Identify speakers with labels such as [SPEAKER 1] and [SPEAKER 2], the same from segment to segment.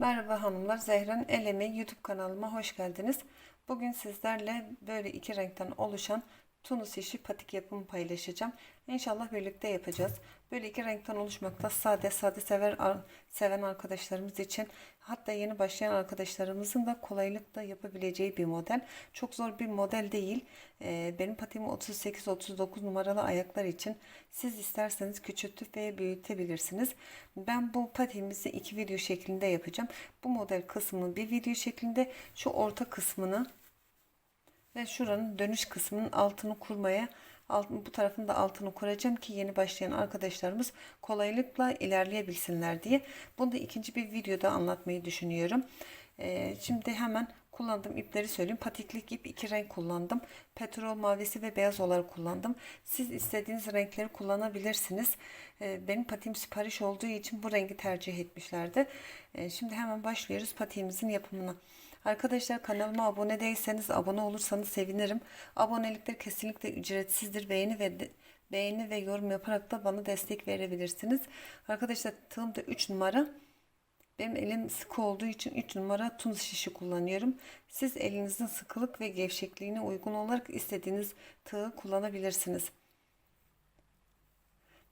[SPEAKER 1] Merhaba hanımlar, Zehra'nın El Emeği YouTube kanalıma hoş geldiniz. Bugün sizlerle böyle iki renkten oluşan tunus işi patik yapımı paylaşacağım. İnşallah birlikte yapacağız. Böyle iki renkten oluşmakta sade sade sever seven arkadaşlarımız için hatta yeni başlayan arkadaşlarımızın da kolaylıkla yapabileceği bir model. Çok zor bir model değil. Ee, benim patiğim 38-39 numaralı ayaklar için siz isterseniz küçültüp veya büyütebilirsiniz. Ben bu patiğimizi iki video şeklinde yapacağım. Bu model kısmını bir video şeklinde şu orta kısmını ve şuranın dönüş kısmının altını kurmaya altın, bu tarafın da altını kuracağım ki yeni başlayan arkadaşlarımız kolaylıkla ilerleyebilsinler diye. Bunu da ikinci bir videoda anlatmayı düşünüyorum. Ee, şimdi hemen kullandığım ipleri söyleyeyim. Patiklik ip iki renk kullandım. Petrol mavisi ve beyaz olarak kullandım. Siz istediğiniz renkleri kullanabilirsiniz. Ee, benim patiğim sipariş olduğu için bu rengi tercih etmişlerdi. Ee, şimdi hemen başlıyoruz patiğimizin yapımına. Arkadaşlar kanalıma abone değilseniz abone olursanız sevinirim. Abonelikler kesinlikle ücretsizdir. Beğeni ve beğeni ve yorum yaparak da bana destek verebilirsiniz. Arkadaşlar tığımda 3 numara. Benim elim sıkı olduğu için 3 numara tunus şişi kullanıyorum. Siz elinizin sıkılık ve gevşekliğine uygun olarak istediğiniz tığı kullanabilirsiniz.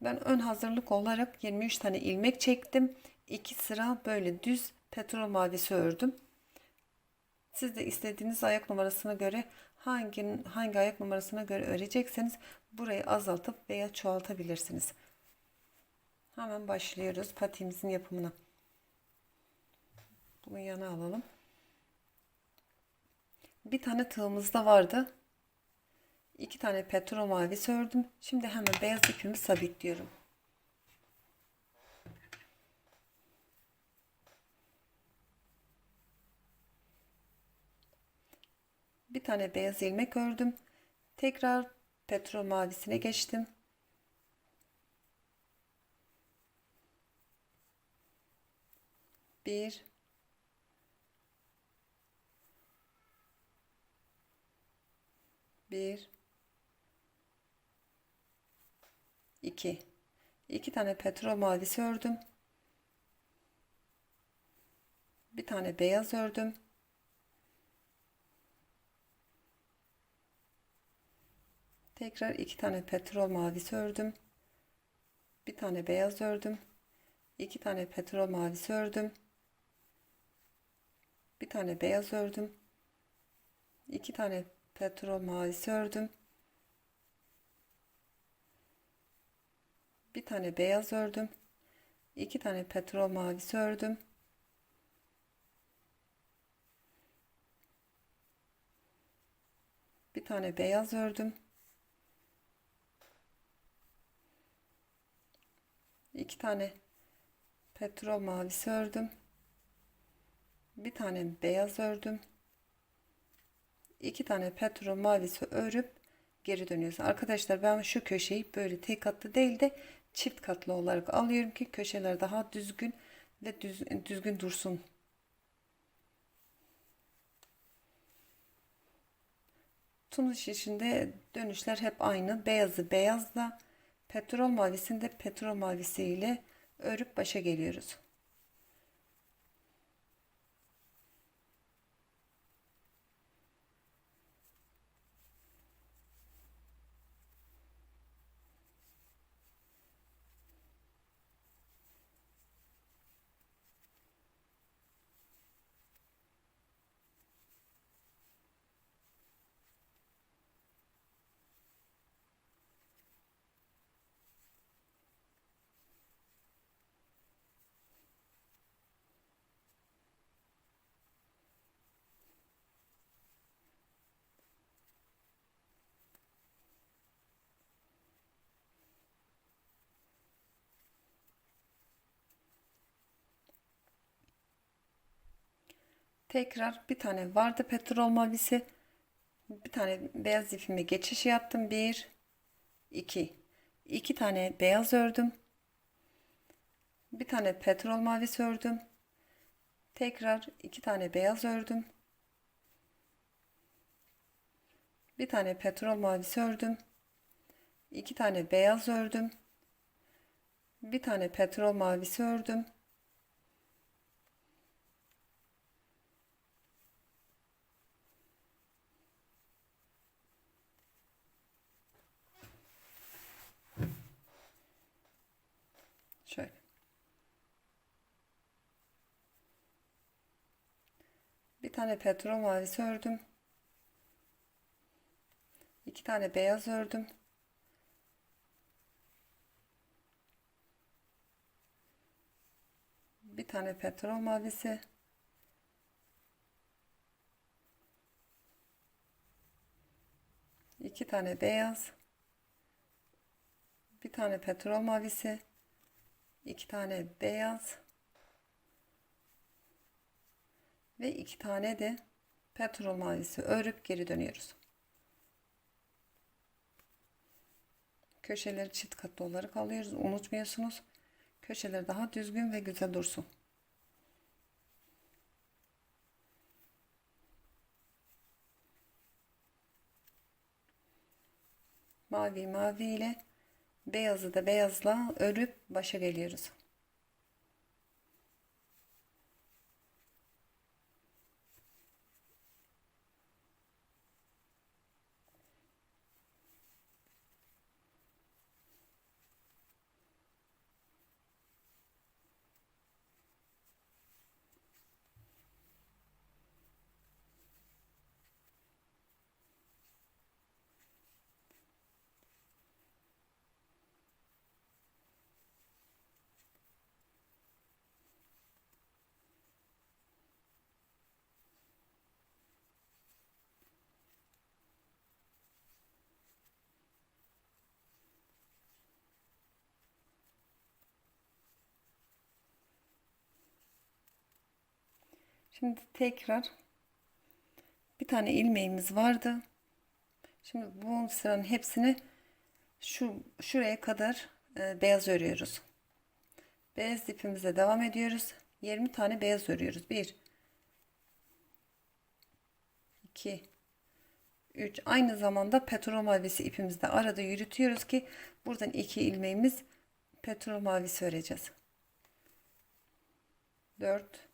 [SPEAKER 1] Ben ön hazırlık olarak 23 tane ilmek çektim. 2 sıra böyle düz petrol mavisi ördüm. Siz de istediğiniz ayak numarasına göre hangi hangi ayak numarasına göre örecekseniz burayı azaltıp veya çoğaltabilirsiniz. Hemen başlıyoruz patiğimizin yapımına. Bunu yana alalım. Bir tane tığımız da vardı. İki tane petrol mavisi ördüm. Şimdi hemen beyaz ipimi sabitliyorum. Tane beyaz ilmek ördüm. Tekrar petrol mavisine geçtim. Bir bir iki iki tane petrol mavisi ördüm. Bir tane beyaz ördüm. Tekrar iki tane petrol mavisi ördüm. Bir tane beyaz ördüm. iki tane petrol mavisi ördüm. Bir tane beyaz ördüm. iki tane petrol mavisi ördüm. Bir tane beyaz ördüm. iki tane petrol mavisi ördüm. Bir tane beyaz ördüm. İki tane petrol mavisi ördüm. Bir tane beyaz ördüm. iki tane petrol mavisi örüp geri dönüyoruz. Arkadaşlar ben şu köşeyi böyle tek katlı değil de çift katlı olarak alıyorum ki köşeler daha düzgün ve düz, düzgün dursun. Tunus şişinde dönüşler hep aynı. Beyazı beyazla Petrol mavisinde petrol mavisi ile örüp başa geliyoruz. Tekrar bir tane vardı petrol mavisi. Bir tane beyaz ipime geçiş yaptım. Bir, iki. iki tane beyaz ördüm. Bir tane petrol mavisi ördüm. Tekrar iki tane beyaz ördüm. Bir tane petrol mavisi ördüm. iki tane beyaz ördüm. Bir tane petrol mavisi ördüm. Tane petrol mavisi ördüm. iki tane beyaz ördüm. Bir tane petrol mavisi. iki tane beyaz. Bir tane petrol mavisi. iki tane beyaz. Ve iki tane de petrol mavisi örüp geri dönüyoruz. Köşeleri çift katlı olarak alıyoruz. Unutmuyorsunuz. Köşeler daha düzgün ve güzel dursun. Mavi mavi ile beyazı da beyazla örüp başa geliyoruz. Şimdi tekrar bir tane ilmeğimiz vardı. Şimdi bu sıranın hepsini şu şuraya kadar e, beyaz örüyoruz. Beyaz ipimize devam ediyoruz. 20 tane beyaz örüyoruz. 1 2 3 aynı zamanda petrol mavisi ipimizde arada yürütüyoruz ki buradan iki ilmeğimiz petrol mavisi öreceğiz. 4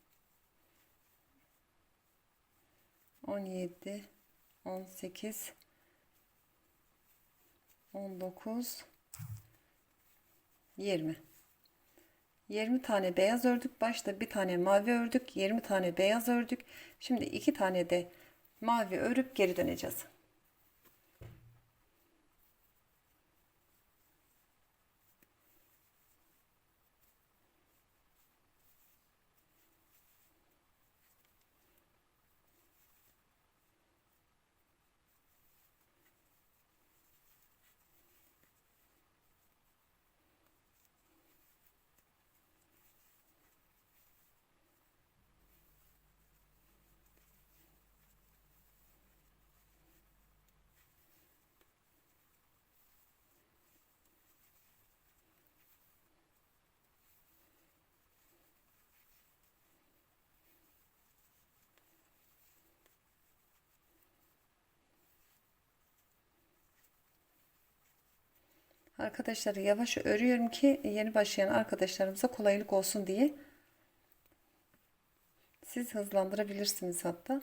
[SPEAKER 1] 17 18 19 20 20 tane beyaz ördük başta bir tane mavi ördük 20 tane beyaz ördük. Şimdi iki tane de mavi örüp geri döneceğiz Arkadaşlar yavaş örüyorum ki yeni başlayan arkadaşlarımıza kolaylık olsun diye. Siz hızlandırabilirsiniz hatta.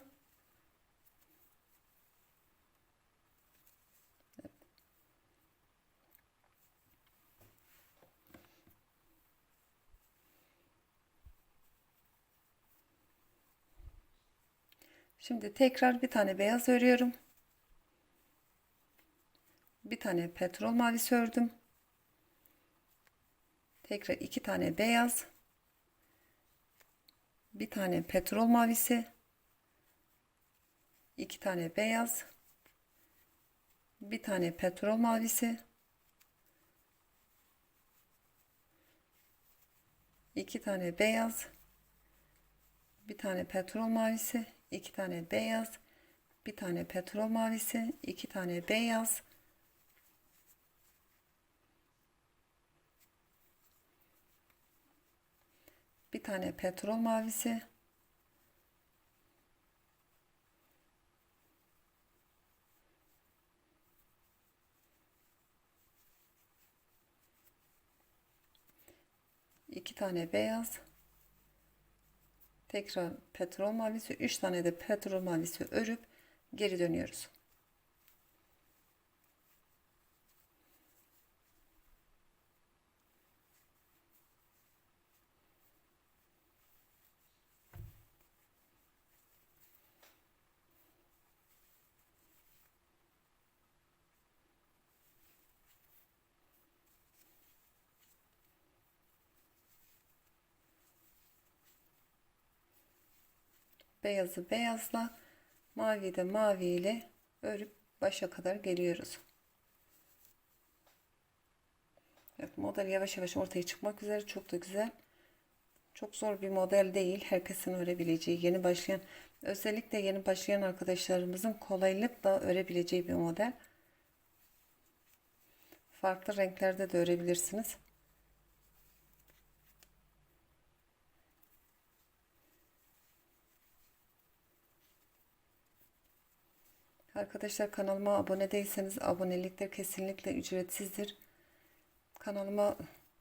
[SPEAKER 1] Şimdi tekrar bir tane beyaz örüyorum bir tane petrol mavisi ördüm. Tekrar iki tane beyaz. Bir tane petrol mavisi. iki tane beyaz. Bir tane petrol mavisi. iki tane beyaz. Bir tane petrol mavisi. iki tane beyaz. Bir tane petrol mavisi. iki tane beyaz bir tane petrol mavisi. iki tane beyaz tekrar petrol mavisi üç tane de petrol mavisi örüp geri dönüyoruz. Beyazı beyazla mavi de mavi ile örüp başa kadar geliyoruz. Evet, model yavaş yavaş ortaya çıkmak üzere çok da güzel. Çok zor bir model değil. Herkesin örebileceği, yeni başlayan, özellikle yeni başlayan arkadaşlarımızın kolaylıkla örebileceği bir model. Farklı renklerde de örebilirsiniz. Arkadaşlar kanalıma abone değilseniz abonelikler kesinlikle ücretsizdir. Kanalıma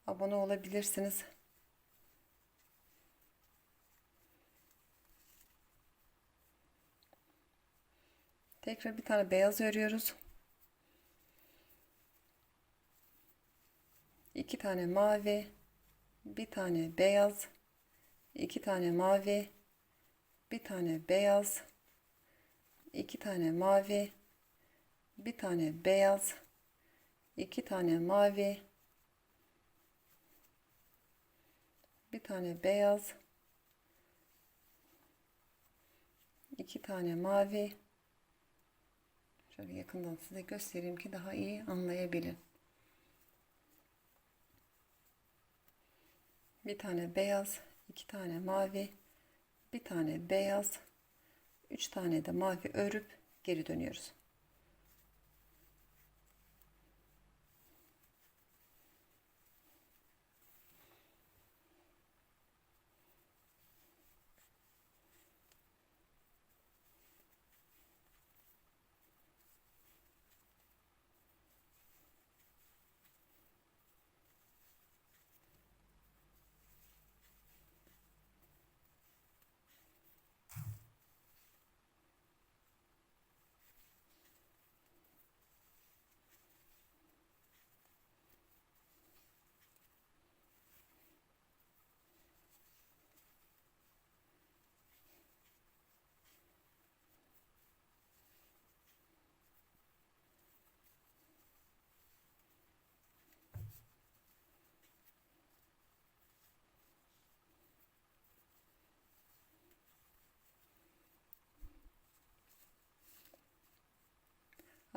[SPEAKER 1] abone olabilirsiniz. Tekrar bir tane beyaz örüyoruz. iki tane mavi, bir tane beyaz, iki tane mavi, bir tane beyaz, iki tane mavi, bir tane beyaz, iki tane mavi, bir tane beyaz, iki tane mavi. Şöyle yakından size göstereyim ki daha iyi anlayabilin. Bir tane beyaz, iki tane mavi, bir tane beyaz, 3 tane de mavi örüp geri dönüyoruz.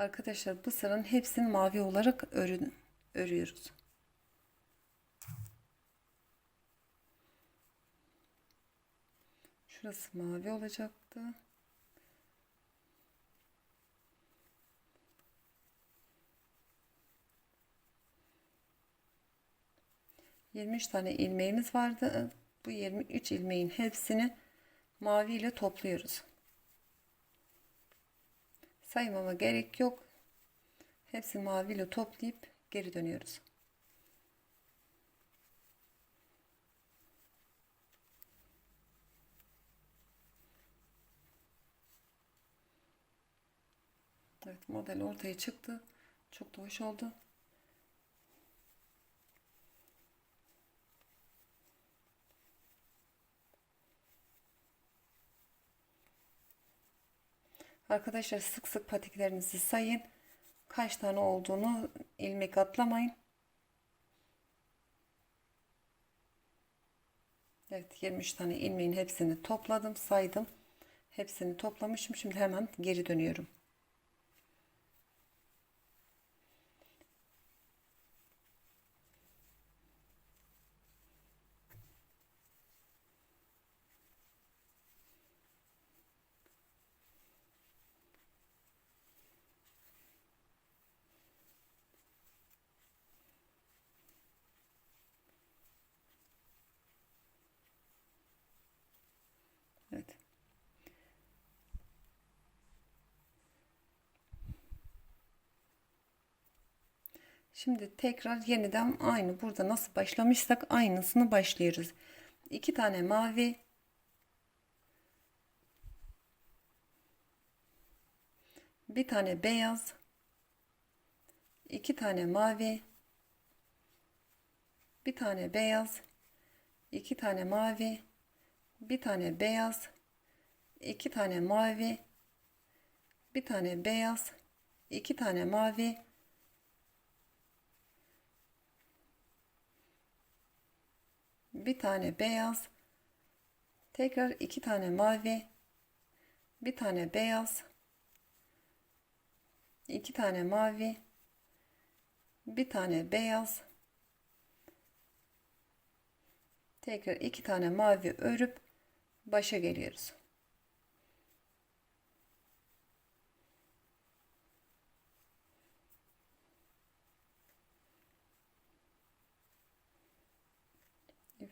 [SPEAKER 1] Arkadaşlar bu sıranın hepsini mavi olarak örün, örüyoruz. Şurası mavi olacaktı. Yirmi üç tane ilmeğimiz vardı. Bu 23 ilmeğin hepsini mavi ile topluyoruz. Saymama gerek yok. Hepsi maviyle toplayıp geri dönüyoruz. Evet model ortaya çıktı. Çok da hoş oldu. Arkadaşlar sık sık patiklerinizi sayın. Kaç tane olduğunu ilmek atlamayın. Evet 23 tane ilmeğin hepsini topladım saydım. Hepsini toplamışım. Şimdi hemen geri dönüyorum. Evet. Şimdi tekrar yeniden aynı. Burada nasıl başlamışsak aynısını başlıyoruz. İki tane mavi. Bir tane beyaz. İki tane mavi. Bir tane beyaz. İki tane mavi. Bir tane beyaz. İki tane mavi. Bir tane beyaz. İki tane mavi bir tane beyaz tekrar iki tane mavi bir tane beyaz iki tane mavi bir tane beyaz tekrar iki tane mavi örüp başa geliyoruz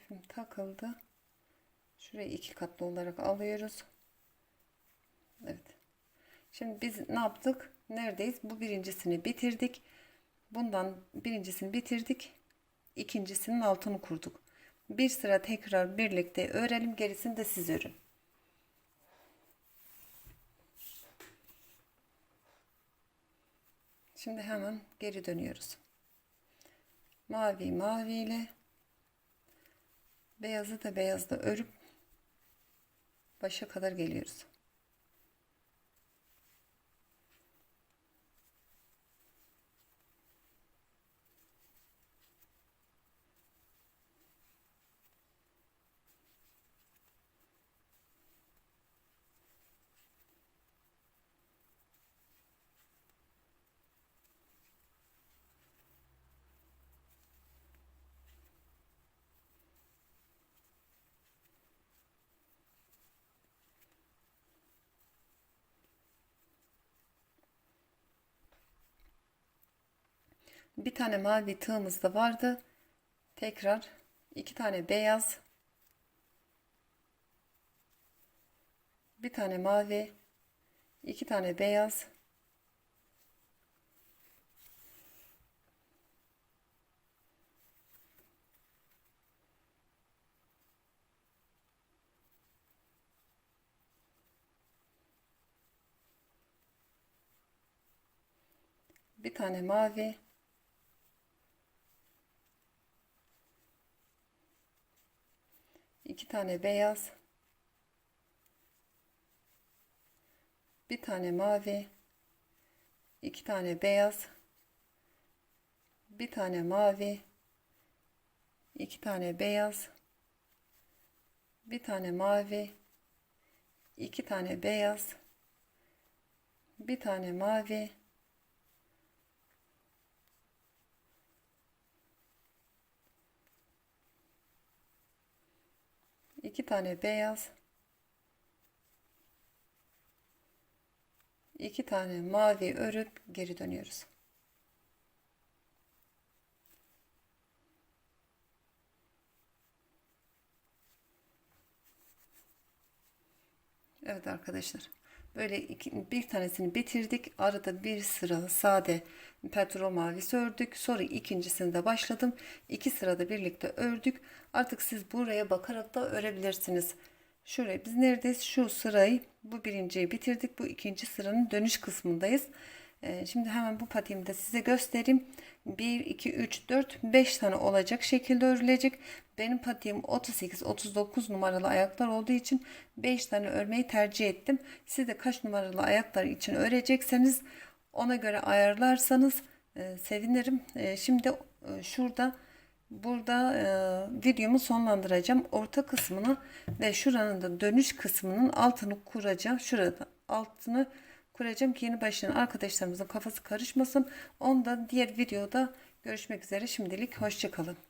[SPEAKER 1] ipim takıldı. Şurayı iki katlı olarak alıyoruz. Evet. Şimdi biz ne yaptık? Neredeyiz? Bu birincisini bitirdik. Bundan birincisini bitirdik. İkincisinin altını kurduk. Bir sıra tekrar birlikte örelim. Gerisini de siz örün. Şimdi hemen geri dönüyoruz. Mavi mavi ile beyazı da beyazla örüp başa kadar geliyoruz bir tane mavi tığımız da vardı. Tekrar iki tane beyaz, bir tane mavi, iki tane beyaz, bir tane mavi, iki tane beyaz bir tane mavi iki tane beyaz bir tane mavi iki tane beyaz bir tane mavi iki tane beyaz bir tane mavi iki tane beyaz iki tane mavi örüp geri dönüyoruz. Evet arkadaşlar. Böyle iki, bir tanesini bitirdik. Arada bir sıra sade petrol mavisi ördük. Sonra ikincisinde başladım. İki sırada birlikte ördük. Artık siz buraya bakarak da örebilirsiniz. Şuraya biz neredeyiz? Şu sırayı bu birinciyi bitirdik. Bu ikinci sıranın dönüş kısmındayız. Ee, şimdi hemen bu patiğimi de size göstereyim. 1, 2, 3, 4, 5 tane olacak şekilde örülecek. Benim patiğim 38-39 numaralı ayaklar olduğu için 5 tane örmeyi tercih ettim. Siz de kaç numaralı ayaklar için örecekseniz ona göre ayarlarsanız e, sevinirim. E, şimdi e, şurada burada e, videomu sonlandıracağım. Orta kısmını ve şuranın da dönüş kısmının altını kuracağım. Şurada altını kuracağım ki yeni başlayan arkadaşlarımızın kafası karışmasın. Onda diğer videoda görüşmek üzere. Şimdilik hoşçakalın.